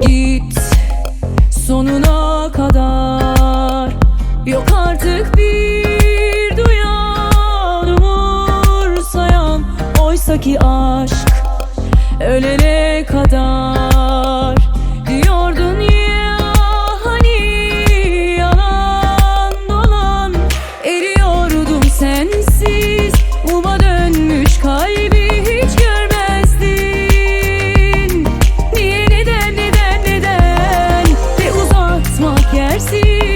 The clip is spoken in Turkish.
Git sonuna kadar. Yok artık bir duyan umursayan Oysa ki aşk ölene kadar. mercy.